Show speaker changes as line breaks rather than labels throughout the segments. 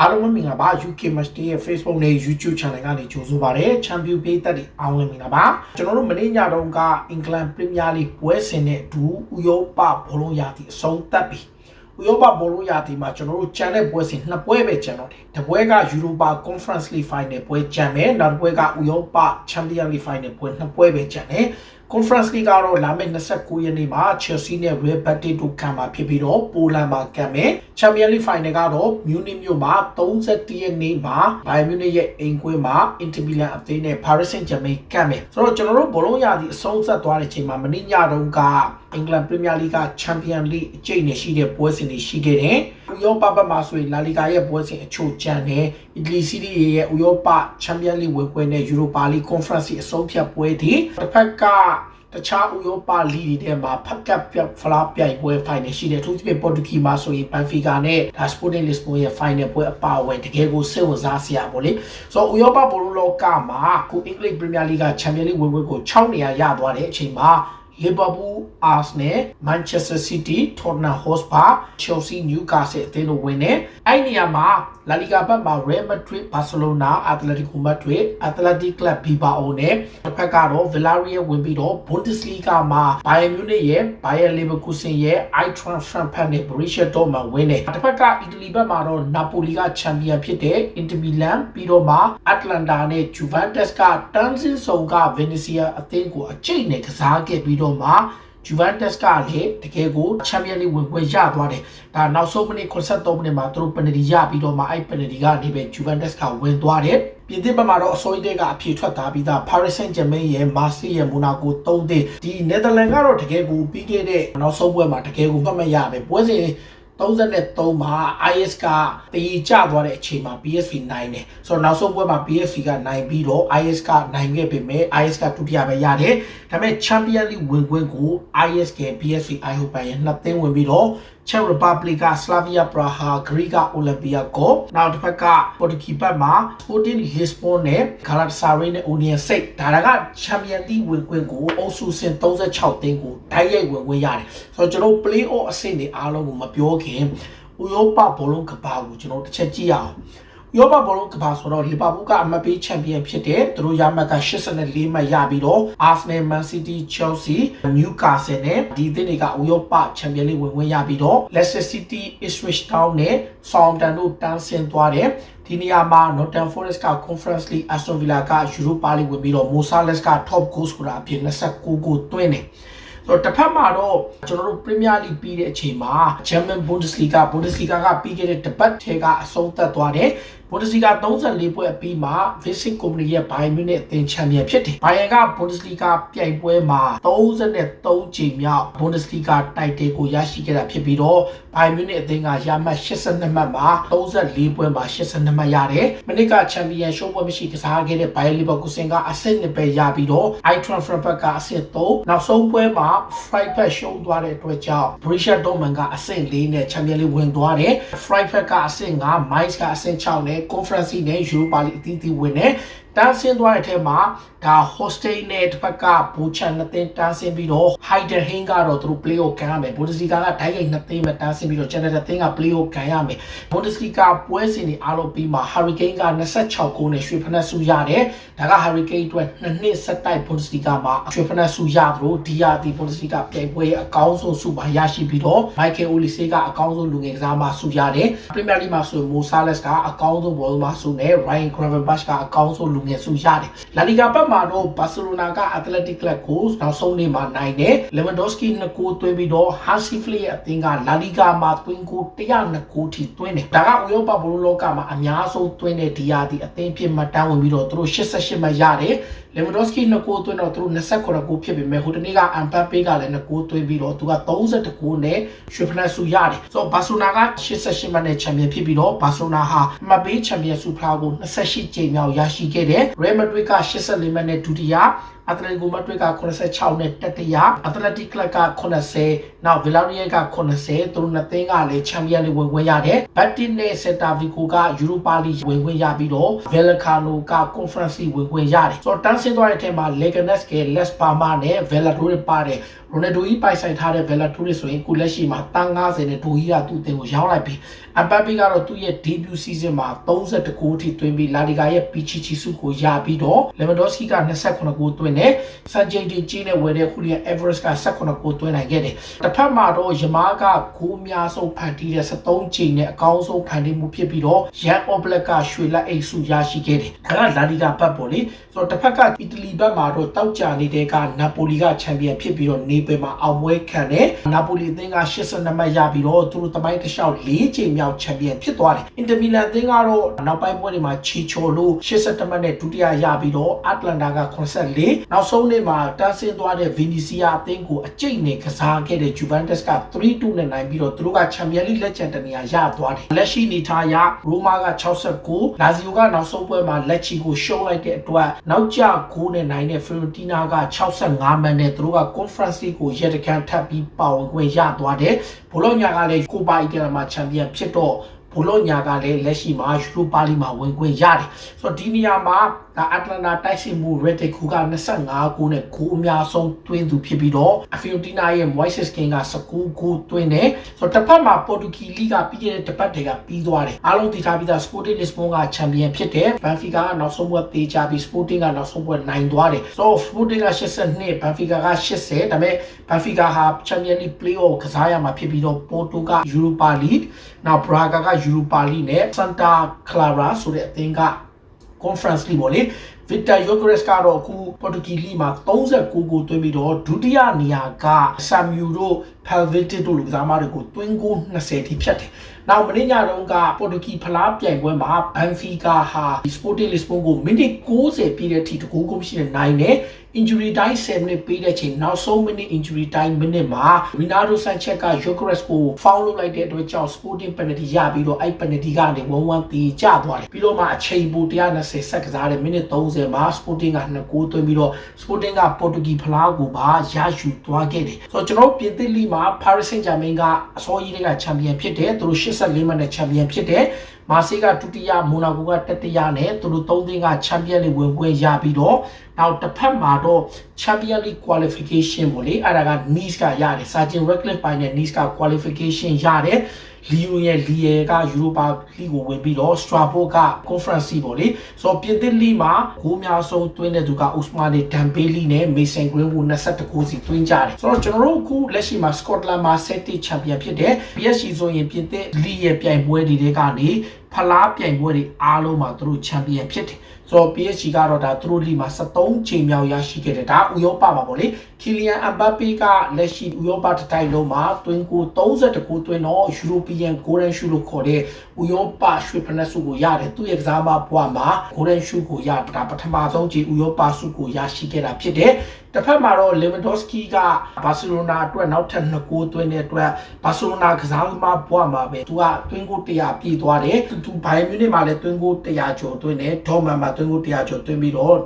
အားလုံးပဲမင်္ဂလာပါ UK Match Day ရဲ့ Facebook နဲ့ YouTube Channel ကနေကြိုဆိုပါရစေ။ Champion ပေးသက်တွေအားလုံးမင်္ဂလာပါ။ကျွန်တော်တို့မနေ့ညတုန်းကအင်္ဂလန် Premier League ပွဲစဉ်နဲ့အတူဥရောပဘောလုံးရာသီအဆုံးသတ်ပြီ။ဥရောပဘောလုံးရာသီမှာကျွန်တော်တို့ကျန်တဲ့ပွဲစဉ်နှစ်ပွဲပဲကျန်တော့တယ်။တစ်ပွဲက Europa Conference League Final ပွဲကျန်မယ်။နောက်တစ်ပွဲကဥရောပ Champions League Final ပွဲနှစ်ပွဲပဲကျန်တယ်။ Conference League ကတော့လာမယ့်29ရက်နေ့မှာ Chelsea နဲ့ Real Betis တို့ခံမှာဖြစ်ပြီးတော့ပိုလန်မှာကံမယ် Champions League Final ကတော့ Munich မြို့မှာ31ရက်နေ့မှာ Bayern Munich ရဲ့အိမ်ကွင်းမှာ Inter Milan အသင်းနဲ့ Paris Saint-Germain ကံမယ်ဆိုတော့ကျွန်တော်တို့ဘောလုံးရာသီအဆုံးသတ်သွားတဲ့ချိန်မှာမနေ့ညတုန်းကအင်္ဂလန် Premier League က Champions League အကျိတ်နဲ့ရှိတဲ့ပွဲစဉ်တွေရှိခဲ့တယ်ဥရောပဘက်မှာဆိုရင် La Liga ရဲ့ပွဲစဉ်အချို့ကျန်တယ်။ Italy Serie A ရဲ့ဥရောပ Champions League ဝင်ခွင့်နဲ့ Europa League Conference အဆုံးဖြတ်ပွဲတွေတစ်ဖက်က တခြားဥရောပလီဂ်တွေထဲမှာဖက်ကပ်ပြဖလားပြိုင်ပွဲ final ရှိတယ်။အထူးသဖြင့်ပေါ်တူဂီမှာဆိုရင် Benfica နဲ့ Sporting Lisbon ရဲ့ final ပွဲအပါအဝင်တကယ်ကိုစိတ်ဝင်စားစရာပေါ့လေ။ဆိုတော့ဥရောပဘောလုံးလောကမှာခုအင်္ဂလိပ် Premier League က Champions League ဝင်ခွင့်ကို6နေရာရသွားတဲ့အချိန်မှာ Liverpool, Arsenal, Manchester City, Tottenham Hotspur, Chelsea, Newcastle အသင်းတို့ဝင်တယ်။အဲ့ဒီနေရာမှာ La Liga ဘက်မှာ Real Madrid, Barcelona, Atletico Madrid, Athletic Club Bilbao နဲ့တစ်ဖက်ကတော့ Villarreal ဝင်ပြီးတော့ Bundesliga မှာ Bayern Munich ရဲ့ Bayer Leverkusen ရဲ့ Eintracht Frankfurt နဲ့ Borussia Dortmund ဝင်တယ်။တစ်ဖက်ကအီတလီဘက်မှာတော့ Napoli ကချန်ပီယံဖြစ်တဲ့ Inter Milan ပြီးတော့မှ Atlanta နဲ့ Juventus ကတန်းစင်းဆောင်က Venezia အသင်းကိုအကျိတ်နဲ့ကစားခဲ့ပြီးတော့မှ Juventus ကလည်းတကယ်ကို Champions League ဝင်ခွင့်ရသွားတယ်။ဒါနောက်ဆုံးမိနစ်83မိနစ်မှာသူတို့ပယ်နတီရပြီးတော့မှအဲ့ပယ်နတီကနေပဲ Juventus ကဝင်သွားတယ်။ပြင်သစ်ဘက်မှာတော့အစိုးရတွေကအပြေထွက်သွားပြီးသား Paris Saint-Germain ရဲ့ Marseille ရဲ့ Monaco 3သင်းဒီ Netherlands ကတော့တကယ်ကိုပြီးခဲ့တဲ့နောက်ဆုံးပွဲမှာတကယ်ကိုမှတ်မရပဲပွဲစဉ် 33မှာ IS ကတည်ကျသွားတဲ့အချိန်မှာ PSV နိုင်တယ်ဆိုတော့နောက်ဆုံးပွဲမှာ PSV ကနိုင်ပြီးတော့ IS ကနိုင်ခဲ့ပေမဲ့ IS ကဒုတိယပဲရတယ်ဒါပေမဲ့ Champions League ဝင်ခွင့်ကို IS က PSV Eindhoven ရဲ့နှစ်သင်းဝင်ပြီးတော့ Czech Republic က Slavia Praha Greek က Olympiacos နောက်တစ်ဖက်က Portuguese ဘက်မှာ Sporting Lisbon နဲ့ Galatasaray နဲ့ Union Saint ဒါက Champions League ဝင်ခွင့်ကိုအုပ်စုစဉ်36သင်းကိုဓာတ်ရိုက်ဝင်ခွင့်ရတယ်ဆိုတော့ကျွန်တော် play off အဆင့်တွေအားလုံးကိုမပြောခင်ဥရောပဘောလုံးကဘာကိုကျွန်တော်တစ်ချက်ကြည့်ရအောင် ယောဘဘောလုံးကဘာဆိုတော့လီဗာပူးကအမတ်ပေးချန်ပီယံဖြစ်တဲ့သူတို့ရမှတ်က84မှတ်ရပြီးတော့ Arsenal, Man City, Chelsea, Newcastle နဲ့ဒီသင်းတွေကဥရောပချန်ပီယံလိဝင်ဝင်ရပြီးတော့ Leicester City, Ipswich Town နဲ့ Southampton တို့တန်းဆင်းသွားတယ်ဒီနေရာမှာ Nottingham Forest က Conference League Aston Villa က Europa League ဝင်ပြီးတော့ Mo Salah က Top Goal Scorer အဖြစ်29ဂိုးသွင်းတယ်ဆိုတော့တစ်ဖက်မှာတော့ကျွန်တော်တို့ Premier League ပြီးတဲ့အချိန်မှာ German Bundesliga Bundesliga ကပြီးခဲ့တဲ့တပတ်ထဲကအဆုံးသတ်သွားတယ် Bundesliga 34ပွဲအပြီးမှာ Visit Company ရဲ့ Bayern Munich အသင်းချန်ပီယံဖြစ်တယ်။ Bayern က Bundesliga ပြိုင်ပွဲမှာ33ချိန်မြောက် Bundesliga တိုက်တယ်ကိုရရှိခဲ့တာဖြစ်ပြီးတော့ Bayern Munich အသင်းကရမှတ်82မှတ်မှာ34ပွဲမှာ82မှတ်ရတယ်။မနစ်ကချန်ပီယံရှုံးပွဲမရှိကစားခဲ့တဲ့ Bayer Leverkusen ကအဆင့်2ပဲရပြီးတော့ Eintracht Frankfurt ကအဆင့်3နောက်ဆုံးပွဲမှာ Freiburg ရှုံးသွားတဲ့အတွက်ကြောင့် Borussia Dortmund ကအဆင့်4နဲ့ Champions League ဝင်သွားတယ်။ Freiburg ကအဆင့်5 Mainz ကအဆင့်6နဲ့ conference နဲ့ Europa League အသီးသီးဝင်နေ တန်းဆင်းသွားတဲ့အထက်မှာဒါ hostel နဲ့တစ်ဖက်ကဘူချန်နှစ်သင်းတန်းဆင်းပြီးတော့ Heidenheim ကတော့သူတို့ play off ခံရမယ် Bundesliga ကဓာတ်ရိုက်နှစ်သင်းပဲတန်းဆင်းပြီးတော့ Channel သင်းက play off ခံရမယ် Bundesliga ပွဲစဉ်တွေအားလုံးပြီးမှာ Hurricane က26ဂိုးနဲ့ရွှေဖနက်ဆုရတယ်ဒါက Hurricane အတွက်နှစ်နှစ်ဆက်တိုက် Bundesliga မှာရွှေဖနက်ဆုရသလိုဒီယာဒီ Bundesliga ပြိုင်ပွဲရဲ့အကောင်းဆုံးဆုပါရရှိပြီးတော့ Michael Olise ကအကောင်းဆုံးလူငယ်ကစားမှာဆုရတယ် Premier League မှာဆိုရင် Mo Salah ကအကောင်းဆုံးဘောလုံးမှာဆုနဲ့ Ryan Gravenberch ကအကောင်းဆုံးလူငယ်ဆုရတယ်။ La Liga ဘက်မှာတော့ Barcelona က Athletic Club ကိုနောက်ဆုံးနေ့မှာနိုင်တယ်။ Lewandowski 2ဂိုးသွင်းပြီးတော့ Hansi Flick ရဲ့အသင်းက La Liga မှာသွင်းဂိုး102ဂိုးထိသွင်းတယ်။ဒါကဥရောပဘောလုံးလောကမှာအများဆုံးသွင်းတဲ့ဒီယာဒီအသင်းဖြစ်မှတ်တမ်းဝင်ပြီးတော့သူတို့88မှတ်ရတယ်။ Lewandowski 2ဂိုးသွင်းတော့သူတို့29ဂိုးဖြစ်ပေမဲ့ဟိုတနေ့က Mbappe ကလည်း2ဂိုးသွင်းပြီးတော့သူက32ဂိုးနဲ့ရွှေဖနက်ဆုရတယ်။ဆိုတော့ Barcelona က88မှတ်နဲ့ချန်ပီယံဖြစ်ပြီးတော့ Barcelona ဟာမှတ်ပေးချန်ပီယံဆုဖလားကို28ကြိမ်မြောက်ရရှိခဲ့တယ်။ Real Madrid က84မှတ်နဲ့ဒုတိယ အတလက်ကိုမဒရစ်က86နဲ့တတိယအတလက်တစ်ကလပ်က80နောက်ဗီလာရီယယ်က80သူတို့နှစ်သင်းကလည်းချန်ပီယံလိဝင်ခွင့်ရတယ်ဘတ်တင်နဲ့ဆက်တာဗီကိုကယူရိုပါလိဝင်ခွင့်ရပြီးတော့ဗယ်လကာနိုကကွန်ဖရင့်စီဝင်ခွင့်ရတယ်ဆိုတော့တန်းဆင်းသွားတဲ့အထက်မှာလေဂနက်စ်ကလက်စပါမာနဲ့ဗယ်လာဒိုရပါတယ်ရိုနယ်ဒိုကြီးပိုင်ဆိုင်ထားတဲ့ဗယ်လာဒိုရဆိုရင်ခုလက်ရှိမှာတန်း90နဲ့ဒိုကြီးကသူ့အသင်းကိုရောင်းလိုက်ပြီအပပီကတော့သူ့ရဲ့ debut season မှာ32ဂိုးထိသွင်းပြီးလာလီဂါရဲ့ပီချီချီစုကိုရပြီးတော့လေဗန်ဒေါစကီက28ဂိုးသွင်းတယ်ဆန်ဂျင်တီကြီးနဲ့ဝယ်တဲ့ခူလီယန်အေဗရက်စ်က18ဂိုးသွင်းနိုင်ခဲ့တယ်တစ်ဖက်မှာတော့ယမားကဂိုးအများဆုံးဖန်တီးတဲ့73ချိန်နဲ့အကောင်းဆုံးဖန်တီးမှုဖြစ်ပြီးတော့ရန်အော့ဘလက်ကရွှေလက်အိတ်စုရရှိခဲ့တယ်ဒါကလာလီဂါဘတ်ပေါ့လေဆိုတော့တစ်ဖက်ကအီတလီဘက်မှာတော့တောက်ကြနေတဲ့ကနာပိုလီကချန်ပီယံဖြစ်ပြီးတော့နေပယ်မှာအောင်ပွဲခံတယ်နာပိုလီအသင်းက82မှတ်ရပြီးတော့သူတို့တမိုင်းတစ်လျှောက်၄ချိန်မြောက်ချန်ပီယံဖြစ်သွားတယ်အင်တာမီလန်အသင်းကတော့နောက်ပိုင်းပွဲတွေမှာချီချိုလို့82မှတ်နဲ့ဒုတိယရပြီးတော့အတ္တလန်တာက84နောက်ဆုံးနေ့မှာတန်းဆင်းသွားတဲ့ဗီနီစီယာအသင်းကိုအကျိတ်နဲ့ကစားခဲ့တဲ့ဂျူဗန်တက်စ်က3-2နဲ့နိုင်ပြီးတော့သူတို့ကချန်ပီယံလိလက်ချန်တနေရာရသွားတယ်လက်ရှိနေထားရရိုမာက69လာဇီယိုကနောက်ဆုံးပွဲမှာလက်ချီကိုရှုံးလိုက်တဲ့အတွက်နောက်ကျဂိုးနဲ့နိုင်တဲ့ဖီရိုတီနာက65မှတ်နဲ့သူတို့ကကွန်ဖရင့်စ်ကိုရက်တကန်ထပ်ပြီးပါဝင်ခွင့်ရသွားတယ်ဘလိုညာကလည်းကိုပါအီတလမှာချန်ပီယံဖြစ်တော့ ဘလိုညာကလည်းလက်ရှိမှာယူရိုပါလီမှာဝင်ခွင့်ရတယ်ဆိုတော့ဒီနေရာမှာဒါအတ္တလန်တာတိုက်စစ်မှု Red Dead ခုက25ဂိုးနဲ့ဂိုးအများဆုံးတွင်းသူဖြစ်ပြီးတော့အဖီယိုတီနာရဲ့ Moises King က19ဂိုးတွင်းတယ်ဆိုတော့တစ်ဖက်မှာပေါ်တူဂီလိကပြီးခဲ့တဲ့တစ်ပတ်တည်းကပြီးသွားတယ်အားလုံးသိထားပြီးသား Sporting Lisbon ကချန်ပီယံဖြစ်တယ် Benfica ကနောက်ဆုံးပွဲပေးချပြီး Sporting ကနောက်ဆုံးပွဲနိုင်သွားတယ်ဆိုတော့ Sporting က82 Benfica က80ဒါပေမဲ့ Benfica ဟာ Champions League Play-off ကစားရမှာဖြစ်ပြီးတော့ Porto က Europa League နောက် Braga က Europa League နဲ့ Santa Clara ဆိုတဲ့အသင်းက conference လိပေါ့လေ Victor Yogres ကတော့အခုပေါ်တူဂီလိမှာ39ကိုသွင်းပြီးတော့ဒုတိယနေရာက Samuel တို့ Palvete တို့လူစားမတွေကိုသွင်းကို20ထိဖြတ်တယ်။နောက်မင်းညတုန်းကပေါ်တူဂီဖလားပြိုင်ပွဲမှာ Benfica ဟာ Sporting Lisbon ကိုမိနစ်60ပြည့်တဲ့အထိတကူကိုမရှိတဲ့နိုင်နဲ့ injury time 7မိနစ်ပေးတဲ့ချိန်နောက်ဆုံးမိနစ် injury time မိနစ်မှာ Ronaldo Sanchez က Yogres ကို foul လုပ်လိုက်တဲ့အတွက်ကြောင့် Sporting penalty ရပြီးတော့အဲ့ penalty ကနေ1-1ตีကျသွားတယ်ပြီးတော့မှအချိန်ပို120ဆက်ကစားတဲ့မိနစ်30မှာ Sporting က2ဂိုးသွင်းပြီးတော့ Sporting က Portuguese ဖလားကိုပါရယူသွားခဲ့တယ်ဆိုတော့ကျွန်တော်တို့ပြင်သစ်လိမှာ Paris Saint-Germain ကအစောကြီးတွေကချန်ပီယံဖြစ်တယ်သူတို့84မှတ်နဲ့ချန်ပီယံဖြစ်တယ်မာဆေးကဒုတိယမိုနာကိုကတတိယနဲ့သူတို့သုံးသင်းကချန်ပီယံလိဝင်ခွင့်ရပြီးတော့ နောက်တစ်ဖက်မှာတော့ Champions League qualification ပေါ့လေအဲ့ဒါက Nice ကရတယ် Sergeant Radcliffe ပိုင်းနဲ့ Nice က qualification ရတယ်လီယိုရဲ့လီယေကယူရိုပါလိကိုဝင်ပြီးတော့ Strasbourg က conference ပေါ့လေဆိုတော့ပြင်သစ်လိမှာဂိုးများဆုံးသွင်းတဲ့သူက Ousmane Dembele နဲ့ Mason Greenwood 22ဂိုးစီသွင်းကြတယ်ဆိုတော့ကျွန်တော်တို့အခုလက်ရှိမှာ Scotland မှာ Celtic champion ဖြစ်တယ် PSG ဆိုရင်ပြင်သစ်လိရဲ့ပြိုင်ပွဲတွေထဲကနေ ဖလားပြိုင်ပွဲတွေအားလုံးမှာသူတို့ champion ဖြစ်တယ်ဆိုတော့ PSG ကတော့ဒါသူတို့လိမှာ73ချိန်မြောက်ရရှိခဲ့တယ်ဒါဥရောပမှာပေါ့လေ ကီလီယန်အမ်ဘတ်ပေကလက်ရှိဥရောပတစ်တိုင်းလုံးမှာတွင်းကို30ကိုတွင်းတော့ယူရိုပီယန်ဂိုးဒန်ရှူလို့ခေါ်တဲ့ဥရောပရွှေဖနက်စုကိုရတယ်သူ့ရဲ့ကစားမဘွားမှာဂိုးဒန်ရှူကိုရတာပထမဆုံးကြီးဥရောပစုကိုရရှိခဲ့တာဖြစ်တယ်တစ်ဖက်မှာတော့ Lewandowski ကဘာစီလိုနာအတွက်နောက်ထပ်2ဂိုးသွင်းတဲ့အတွက်ဘာစီလိုနာကစားသမားဘွားမှာပဲသူကတွင်းကို100ပြည့်သွားတယ်သူဘိုင်မြူနစ်မှာလည်းတွင်းကို100ကျော်သွင်းတယ်ဒေါ်မန်မှာတွင်းကို100ကျော်သွင်းပြီးတော့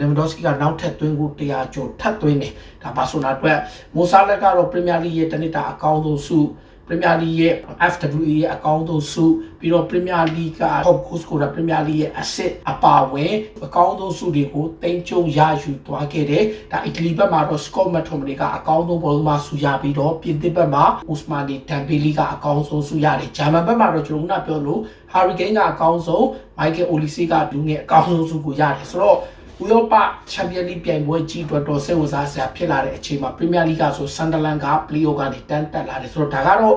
Lewandowski ကနောက်ထပ်သွင်းကို100ကျော်ထပ်သွင်းတယ်ဒါဘာဆိုနာအတွက်မိုဆာလက်ကတော့ Premier League ရဲ့တနစ်တာအကောင်းဆုံးစု Premier League ရဲ့ FWA ရဲ့အကောင်းဆုံးစုပြီးတော့ Premier League က Top Goal Scorer Premier League ရဲ့ Asset အပါဝင်အကောင်းဆုံးစုတွေကိုတင်ကြုံရယူသွားခဲ့တယ်ဒါအီတလီဘက်မှာတော့ Scott McTominay ကအကောင်းဆုံးဘောလုံးမဆူရပြီးတော့ပြင်သစ်ဘက်မှာ Ousmane Dembele ကအကောင်းဆုံးဆူရတယ်ဂျာမန်ဘက်မှာတော့ကျွန်တော်ကပြောလို့ Harry Kane ကအကောင်းဆုံး Michael Olise ကလူငယ်အကောင်းဆုံးစုကိုရတယ်ဆိုတော့ ဥရောပချန်ပီယံလိပြိုင်ပွဲကြီးအတွက်တော့စိတ်ဝင်စားစရာဖြစ်လာတဲ့အချိန်မှာပရီးမီယာလိဂ်ကဆိုဆန်ဒလန်ကပလီယိုကနေတန်းတက်လာတယ်ဆိုတော့ဒါကတော့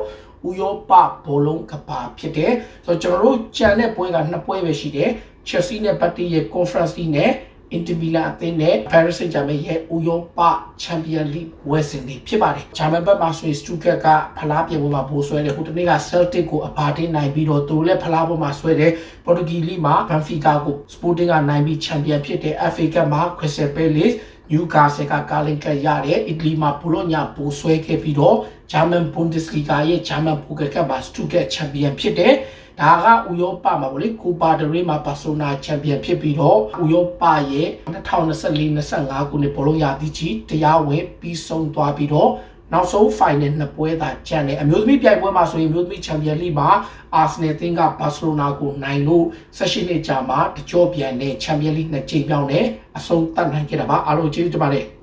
ဥရောပဘောလုံးကဘာဖြစ်တယ်ဆိုတော့ကျွန်တော်တို့ကြံတဲ့ပွဲကနှစ်ပွဲပဲရှိတယ် Chelsea နဲ့ Party ရဲ့ Conference League နဲ့ Inter Milan အသင်းနဲ့ Paris Saint-Germain ရဲ့ဥရောပ Champions League ဝယ်စင်တွေဖြစ်ပါတယ်။ဂျာမန်ဘက်မှာဆိုရင် Stuttgart ကဖလားပြေပွဲမှာဘိုးဆွဲတယ်။ဟိုတနေ့က Celtic ကိုအပါတင်းနိုင်ပြီးတော့သူလည်းဖလားပွဲမှာဆွဲတယ်။ Portuguese League မှာ Benfica ကို Sporting ကနိုင်ပြီး Champion ဖြစ်တယ်။ FA Cup မှာ Crystal Palace နျူကာဆယ်ကကာလင်ကရတယ်အီတလီမှာဘိုလိုညာပိုဆွဲခဲ့ပြီးတော့ဂျာမန်ဘွန်ဒက်စလီဂါရဲ့ဂျာမန်ပိုကက်ကပ်မှာစတူဂက်ချန်ပီယံဖြစ်တယ် ဒါကဥရောပမှာဗောလေကူပါဒရေးမှာဘာစီလိုနာချန်ပီယံဖြစ်ပြီးတော့ဥရောပရဲ့2024-25ခုနှစ်ဘောလုံးရာသီကြီးတရားဝင်ပြီးဆုံးသွားပြီးတော့နောက်ဆုံး final နှစ်ပွဲသာကျန်တယ်အမျိုးသမီးပြိုင်ပွဲမှာဆိုရင်အမျိုးသမီးချန်ပီယံလိမှာအာဆင်နယ်တင်းကဘာစီလိုနာကိုနိုင်လို့16နှစ်ကြာမှာတကြောပြန်တဲ့ချန်ပီယံလိနှစ်ကြိမ်ပြောင်းနဲ့အဆုံးသတ်နိုင်ခဲ့တာပါအားလုံးကျေးဇူးတင်ပါတယ်